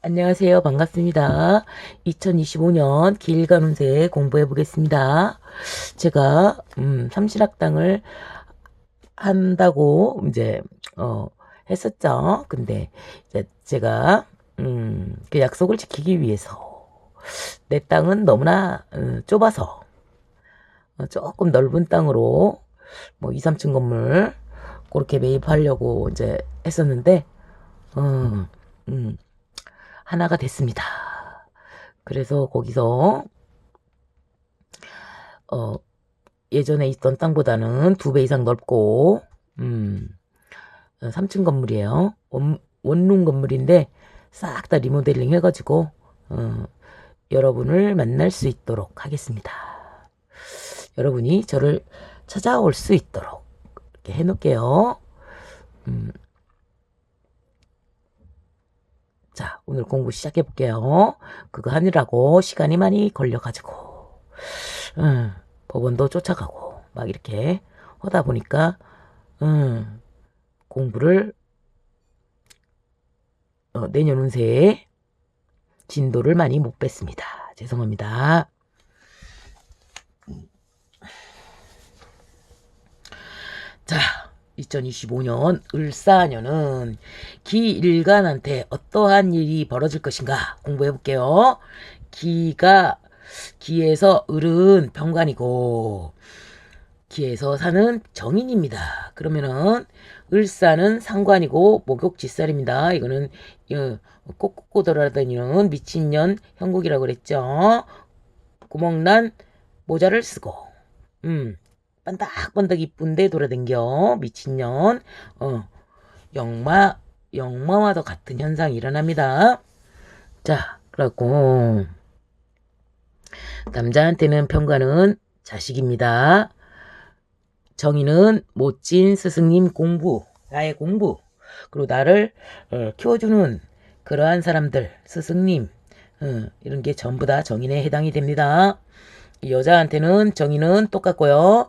안녕하세요. 반갑습니다. 2025년 길간 운세 공부해 보겠습니다. 제가 음, 삼실학당을 한다고 이제 어 했었죠. 근데 이제 제가 음, 그 약속을 지키기 위해서 내 땅은 너무나 음, 좁아서 어, 조금 넓은 땅으로 뭐 2, 3층 건물 그렇게 매입하려고 이제 했었는데 음, 음, 하나가 됐습니다. 그래서 거기서 어 예전에 있던 땅보다는 두 배 이상 넓고 음 3층 건물이에요. 원, 원룸 건물인데 싹 다 리모델링 해가지고 어, 여러분을 만날 수 있도록 하겠습니다. 여러분이 저를 찾아올 수 있도록 이렇게 해놓을게요. 음, 자, 오늘 공부 시작해 볼게요. 그거 하느라고 시간이 많이 걸려가지고, 음, 법원도 쫓아가고, 막 이렇게 하다 보니까, 음, 공부를, 어, 내년 운세에 진도를 많이 못 뺐습니다. 죄송합니다. 자, 2025년 을사년은 기일간한테 어떠한 일이 벌어질 것인가 공부해 볼게요. 기가 기에서 을은 병관이고 기에서 사는 정인입니다. 그러면은 을사는 상관이고 목욕지살입니다. 이거는 꼭꼭고 돌아다니는 미친년 형국이라고 그랬죠. 구멍난 모자를 쓰고 음 반딱반딱 이쁜데 돌아댕겨 미친년 어 영마 영마와도 같은 현상이 일어납니다. 자 그렇고 남자한테는 평가는 자식입니다. 정의는 멋진 스승님 공부 나의 공부 그리고 나를 어, 키워주는 그러한 사람들 스승님 어, 이런 게 전부 다 정인에 해당이 됩니다. 여자한테는 정의는 똑같고요.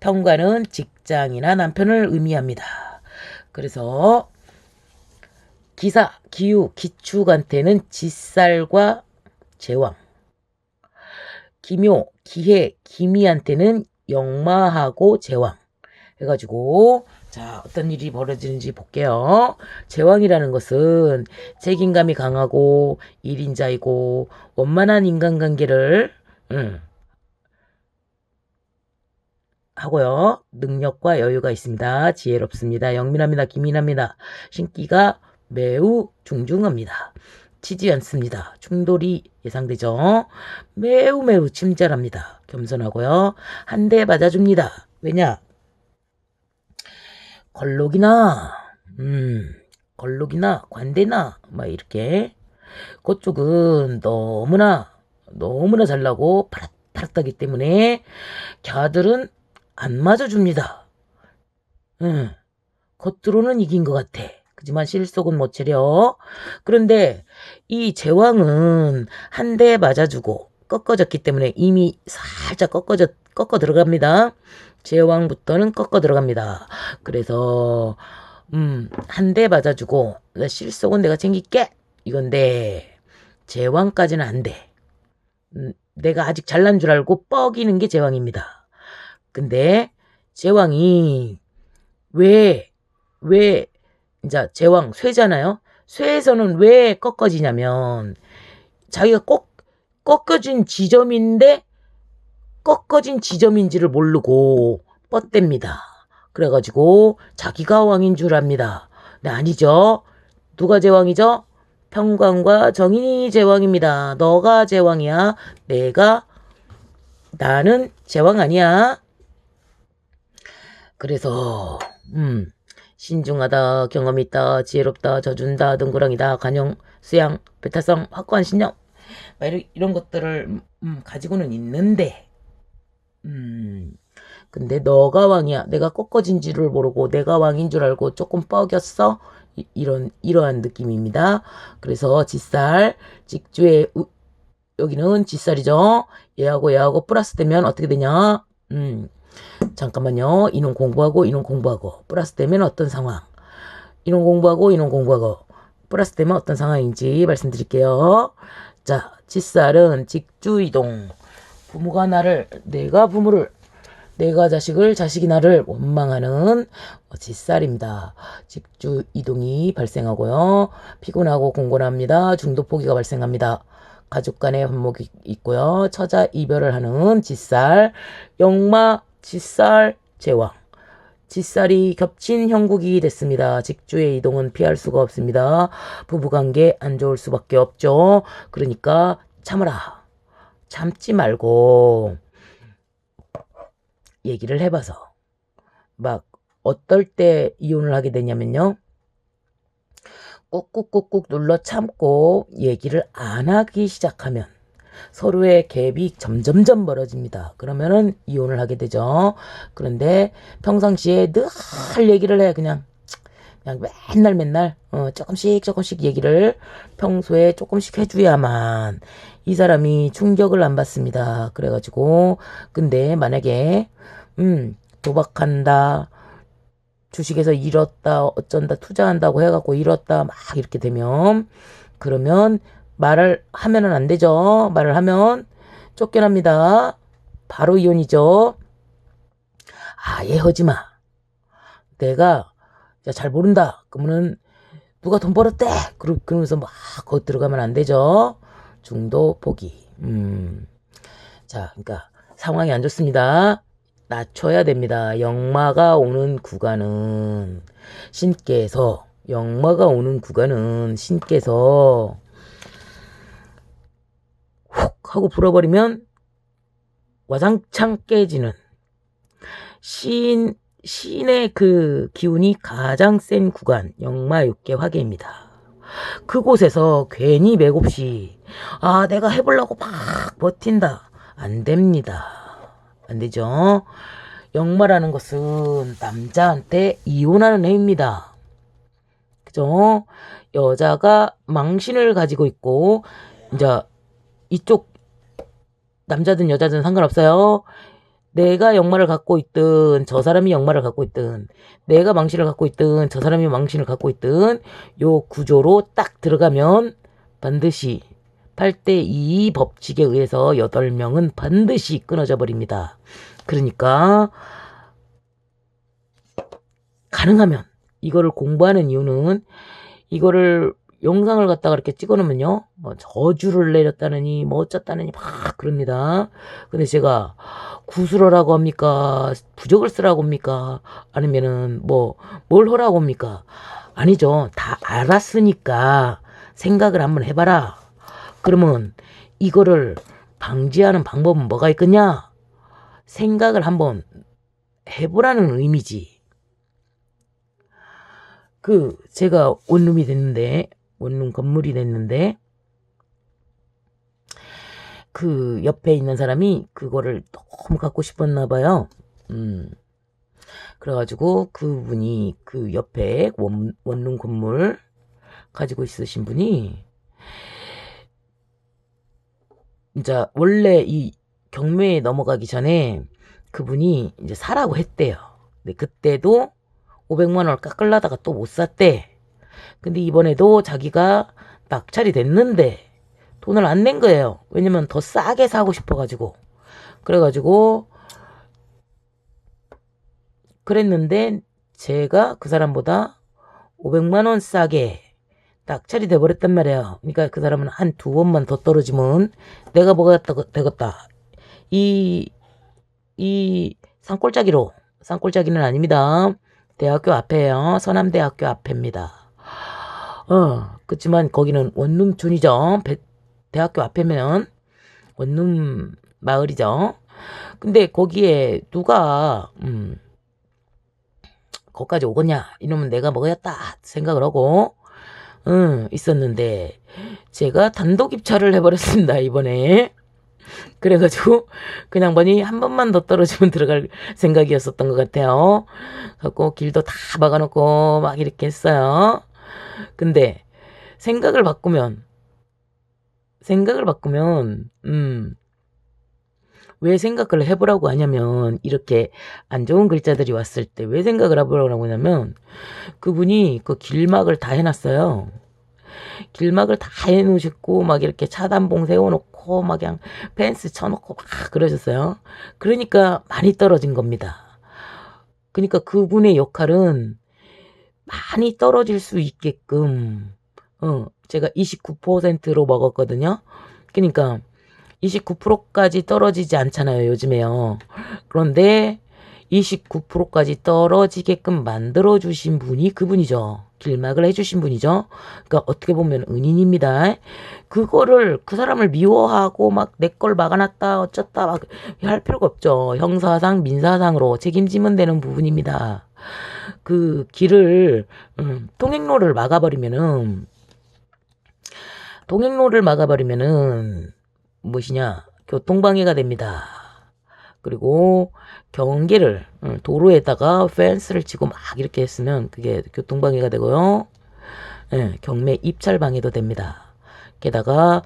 평가는 직장이나 남편을 의미합니다. 그래서 기사, 기유, 기축한테는 지살과 제왕. 기묘, 기해, 기미한테는 영마하고 제왕. 해가지고 자 어떤 일이 벌어지는지 볼게요. 제왕이라는 것은 책임감이 강하고 일인자이고 원만한 인간관계를 음, 하고요. 능력과 여유가 있습니다. 지혜롭습니다. 영민합니다. 기민합니다. 신기가 매우 중중합니다. 치지 않습니다. 충돌이 예상되죠. 매우 매우 친절합니다. 겸손하고요. 한 대 맞아줍니다. 왜냐? 걸록이나 음 걸록이나 관대나 막 이렇게 그쪽은 너무나 너무나 잘나고 파릇파릇하기 때문에 갸들은 안 맞아줍니다. 응. 겉으로는 이긴 것 같아. 그지만 실속은 못 차려. 그런데 이 제왕은 한 대 맞아주고 꺾어졌기 때문에 이미 살짝 꺾어져, 꺾어 들어갑니다. 제왕부터는 꺾어 들어갑니다. 그래서, 음, 한 대 맞아주고, 실속은 내가 챙길게! 이건데, 제왕까지는 안 돼. 음, 내가 아직 잘난 줄 알고 뻐기는 게 제왕입니다. 근데 제왕이 왜, 왜, 이제 제왕, 쇠잖아요? 쇠에서는 왜 꺾어지냐면 자기가 꼭 꺾어진 지점인데 꺾어진 지점인지를 모르고 뻗댑니다. 그래가지고 자기가 왕인 줄 압니다. 네, 아니죠. 누가 제왕이죠? 평광과 정인이 제왕입니다. 너가 제왕이야. 내가 나는 제왕 아니야. 그래서 음 신중하다 경험 있다 지혜롭다 져준다 등구렁이다 간용 수양 배타성 확고한 신념. 이런, 이런 것들을 음, 가지고는 있는데 음 근데 너가 왕이야. 내가 꺾어진 줄을 모르고 내가 왕인 줄 알고 조금 뻐겼어? 이, 이런 이러한 느낌입니다. 그래서 지살 직주의 우, 여기는 지살이죠. 얘하고 얘하고 플러스 되면 어떻게 되냐? 음 잠깐만요. 이놈 공부하고 이놈 공부하고 플러스 되면 어떤 상황? 이놈 공부하고 이놈 공부하고 플러스 되면 어떤 상황인지 말씀드릴게요. 자, 짓살은 직주이동. 부모가 나를, 내가 부모를, 내가 자식을, 자식이 나를 원망하는 짓살입니다. 직주 이동이 발생하고요. 피곤하고 공곤합니다. 중도 포기가 발생합니다. 가족 간의 반목이 있고요. 처자 이별을 하는 짓살, 영마, 짓살, 제왕. 짓살이 겹친 형국이 됐습니다. 직주의 이동은 피할 수가 없습니다. 부부관계 안 좋을 수밖에 없죠. 그러니까 참으라. 참지 말고 얘기를 해봐서 막 어떨 때 이혼을 하게 되냐면요. 꾹꾹꾹꾹 눌러 참고 얘기를 안 하기 시작하면 서로의 갭이 점점점 멀어집니다. 그러면은 이혼을 하게 되죠. 그런데 평상시에 늘 얘기를 해 그냥 그냥 맨날 맨날 어, 조금씩 조금씩 얘기를 평소에 조금씩 해줘야만 이 사람이 충격을 안 받습니다. 그래가지고 근데 만약에 음 도박한다 주식에서 잃었다 어쩐다 투자한다고 해갖고 잃었다 막 이렇게 되면 그러면 말을 하면은 안 되죠. 말을 하면 쫓겨납니다. 바로 이혼이죠. 아예 하지 마. 내가 잘 모른다. 그러면은 누가 돈 벌었대. 그러면서 막 거기 들어가면 안 되죠. 중도 포기. 음. 자, 그러니까 상황이 안 좋습니다. 낮춰야 됩니다. 영마가 오는 구간은 신께서 영마가 오는 구간은 신께서 훅 하고 불어버리면 와장창 깨지는 신 신의 그 기운이 가장 센 구간 영마 육계 화계입니다. 그곳에서 괜히 맥없이 아 내가 해보려고 막 버틴다 안 됩니다. 안 되죠. 역마라는 것은 남자한테 이혼하는 해입니다. 그죠? 여자가 망신을 가지고 있고, 이제 이쪽 남자든 여자든 상관없어요. 내가 역마를 갖고 있든 저 사람이 역마를 갖고 있든 내가 망신을 갖고 있든 저 사람이 망신을 갖고 있든 요 구조로 딱 들어가면 반드시 8대2 법칙에 의해서 8명은 반드시 끊어져 버립니다. 그러니까 가능하면 이거를 공부하는 이유는 이거를 영상을 갖다가 이렇게 찍어 놓으면요. 뭐 저주를 내렸다느니 뭐 어쩌다느니 막 그럽니다. 근데 제가 구술하라고 합니까? 부적을 쓰라고 합니까? 아니면은 뭐 뭘 하라고 합니까? 아니죠. 다 알았으니까 생각을 한번 해봐라. 그러면 이거를 방지하는 방법은 뭐가 있겠냐? 생각을 한번 해보라는 의미지. 그 제가 원룸이 됐는데 원룸 건물이 됐는데 그 옆에 있는 사람이 그거를 너무 갖고 싶었나 봐요. 음. 그래가지고 그분이 그 옆에 원, 원룸 건물 가지고 있으신 분이 이제 원래 이 경매에 넘어가기 전에 그분이 이제 사라고 했대요. 근데 그때도 500만 원을 깎으려다가 또 못 샀대. 근데 이번에도 자기가 낙찰이 됐는데 돈을 안 낸 거예요. 왜냐면 더 싸게 사고 싶어가지고. 그래가지고 그랬는데 제가 그 사람보다 500만 원 싸게 낙찰이 돼버렸단 말이야. 그러니까 그 사람은 한 두 번만 더 떨어지면 내가 뭐가 되겠다. 이, 이 산골짜기로, 산골짜기는 아닙니다. 대학교 앞에요. 서남대학교 앞입니다. 어, 그렇지만 거기는 원룸촌이죠. 배, 대학교 앞에면 원룸 마을이죠. 근데 거기에 누가, 음, 거기까지 오겠냐? 이러면 내가 먹어야겠다 생각을 하고, 응, 있었는데, 제가 단독 입찰을 해버렸습니다, 이번에. 그래가지고, 그 양반이 한 번만 더 떨어지면 들어갈 생각이었었던 것 같아요. 갖고, 길도 다 막아놓고, 막 이렇게 했어요. 근데, 생각을 바꾸면, 생각을 바꾸면, 음, 왜 생각을 해보라고 하냐면 이렇게 안 좋은 글자들이 왔을 때 왜 생각을 해보라고 하냐면 그분이 그 길막을 다 해놨어요. 길막을 다 해놓으셨고, 막 이렇게 차단봉 세워놓고, 막 그냥 펜스 쳐놓고 막 그러셨어요. 그러니까 많이 떨어진 겁니다. 그러니까 그분의 역할은 많이 떨어질 수 있게끔, 어, 제가 29%로 먹었거든요. 그러니까 29%까지 떨어지지 않잖아요, 요즘에요. 그런데 29%까지 떨어지게끔 만들어 주신 분이 그분이죠. 길막을 해주신 분이죠. 그러니까 어떻게 보면 은인입니다. 그거를 그 사람을 미워하고 막 내 걸 막아놨다 어쩌다 막 할 필요가 없죠. 형사상 민사상으로 책임지면 되는 부분입니다. 그 길을 음, 통행로를 막아버리면은 통행로를 막아버리면은 무엇이냐 교통방해가 됩니다. 그리고 경계를 음, 도로에다가 펜스를 치고 막 이렇게 했으면 그게 교통방해가 되고요. 예, 경매 입찰 방해도 됩니다. 게다가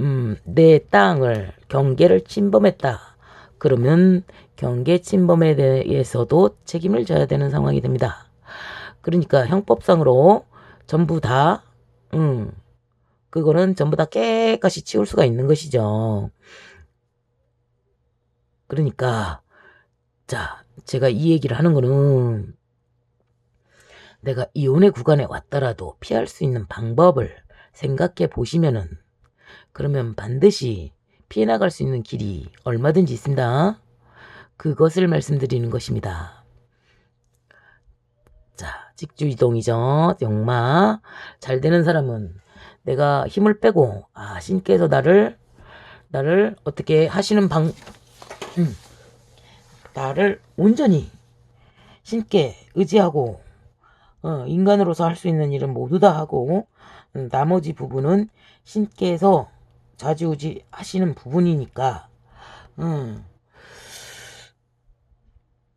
음, 내 땅을 경계를 침범했다. 그러면 경계 침범에 대해서도 책임을 져야 되는 상황이 됩니다. 그러니까 형법상으로 전부 다 음, 그거는 전부 다 깨끗이 치울 수가 있는 것이죠. 그러니까 자, 제가 이 얘기를 하는 거는 내가 이혼의 구간에 왔더라도 피할 수 있는 방법을 생각해 보시면은 그러면 반드시 피해 나갈 수 있는 길이 얼마든지 있습니다. 그것을 말씀드리는 것입니다. 자, 직주 이동이죠. 영마. 잘 되는 사람은 내가 힘을 빼고, 아, 신께서 나를, 나를 어떻게 하시는 방, 음, 나를 온전히 신께 의지하고 어, 인간으로서 할 수 있는 일은 모두 다 하고 음, 나머지 부분은 신께서 좌지우지 하시는 부분이니까 음,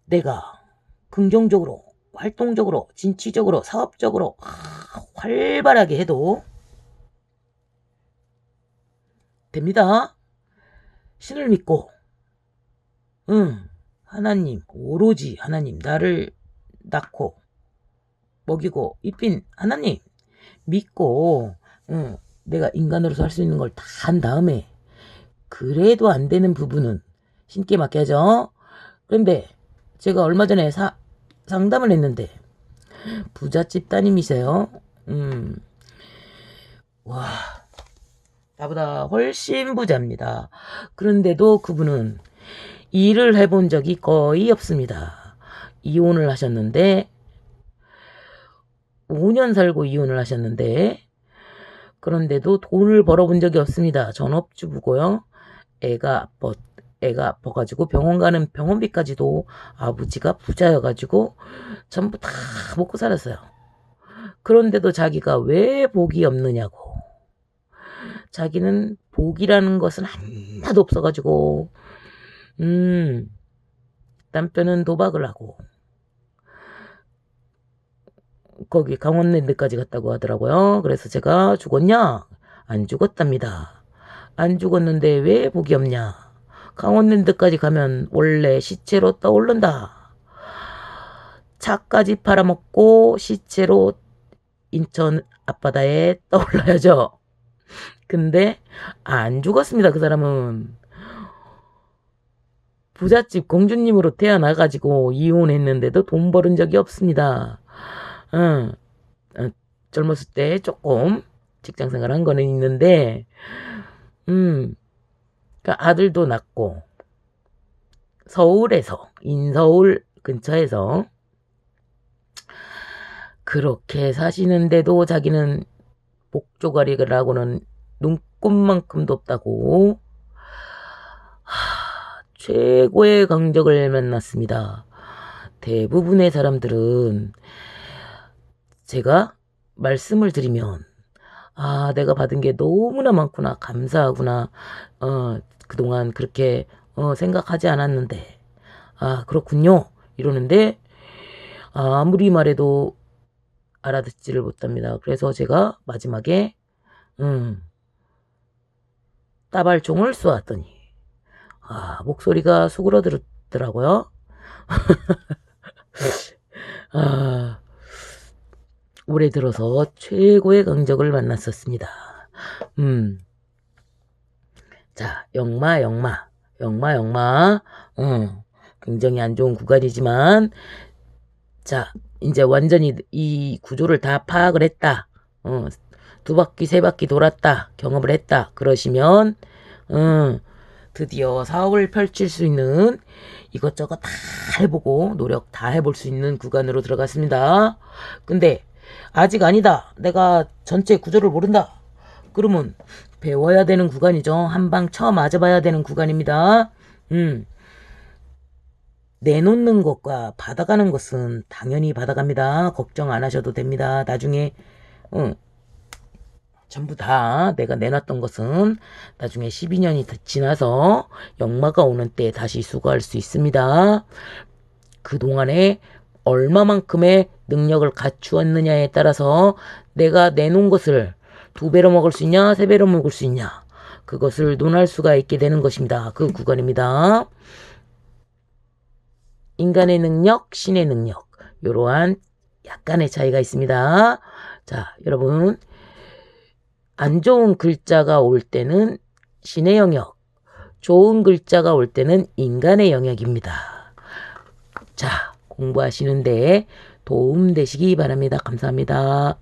내가 긍정적으로 활동적으로 진취적으로 사업적으로 아, 활발하게 해도 됩니다. 신을 믿고 응 하나님, 오로지 하나님, 나를 낳고, 먹이고, 입힌 하나님, 믿고, 응, 내가 인간으로서 할 수 있는 걸 다 한 다음에, 그래도 안 되는 부분은 신께 맡겨야죠. 그런데 제가 얼마 전에 사, 상담을 했는데, 부잣집 따님이세요. 음, 와, 나보다 훨씬 부자입니다. 그런데도 그분은 일을 해본 적이 거의 없습니다. 이혼을 하셨는데 5년 살고 이혼을 하셨는데 그런데도 돈을 벌어본 적이 없습니다. 전업주부고요. 애가 아파, 애가 아파가지고 병원 가는 병원비까지도 아버지가 부자여가지고 전부 다 먹고 살았어요. 그런데도 자기가 왜 복이 없느냐고. 자기는 복이라는 것은 하나도 없어가지고 음, 남편은 도박을 하고, 거기 강원랜드까지 갔다고 하더라고요. 그래서 제가 죽었냐? 안 죽었답니다. 안 죽었는데 왜 복이 없냐? 강원랜드까지 가면 원래 시체로 떠오른다. 차까지 팔아먹고 시체로 인천 앞바다에 떠올라야죠. 근데 안 죽었습니다. 그 사람은. 부잣집 공주님으로 태어나가지고 이혼했는데도 돈 벌은 적이 없습니다. 어, 어, 젊었을 때 조금 직장 생활 한 거는 있는데, 음, 그러니까 아들도 낳고, 서울에서, 인서울 근처에서, 그렇게 사시는데도 자기는 복조가리라고는 눈꽃만큼도 없다고, 하, 최고의 강적을 만났습니다. 대부분의 사람들은 제가 말씀을 드리면 아, 내가 받은 게 너무나 많구나. 감사하구나. 어, 그동안 그렇게 어, 생각하지 않았는데. 아, 그렇군요. 이러는데 아무리 말해도 알아듣지를 못합니다. 그래서 제가 마지막에 음, 따발총을 쏘았더니 아, 목소리가 수그러들었더라고요. 아, 올해 들어서 최고의 강적을 만났었습니다. 음. 자, 영마, 영마, 영마, 영마, 어, 굉장히 안 좋은 구간이지만, 자, 이제 완전히 이 구조를 다 파악을 했다. 어, 두 바퀴, 세 바퀴 돌았다. 경험을 했다. 그러시면, 음, 드디어 사업을 펼칠 수 있는 이것저것 다 해보고 노력 다 해볼 수 있는 구간으로 들어갔습니다. 근데 아직 아니다. 내가 전체 구조를 모른다. 그러면 배워야 되는 구간이죠. 한방 쳐 맞아봐야 되는 구간입니다. 음. 내놓는 것과 받아가는 것은 당연히 받아갑니다. 걱정 안 하셔도 됩니다. 나중에, 응, 전부 다 내가 내놨던 것은 나중에 12년이 지나서 역마가 오는 때 다시 수거할 수 있습니다. 그동안에 얼마만큼의 능력을 갖추었느냐에 따라서 내가 내놓은 것을 두 배로 먹을 수 있냐, 세 배로 먹을 수 있냐. 그것을 논할 수가 있게 되는 것입니다. 그 구간입니다. 인간의 능력, 신의 능력. 이러한 약간의 차이가 있습니다. 자, 여러분. 안 좋은 글자가 올 때는 신의 영역, 좋은 글자가 올 때는 인간의 영역입니다. 자, 공부하시는데 도움 되시기 바랍니다. 감사합니다.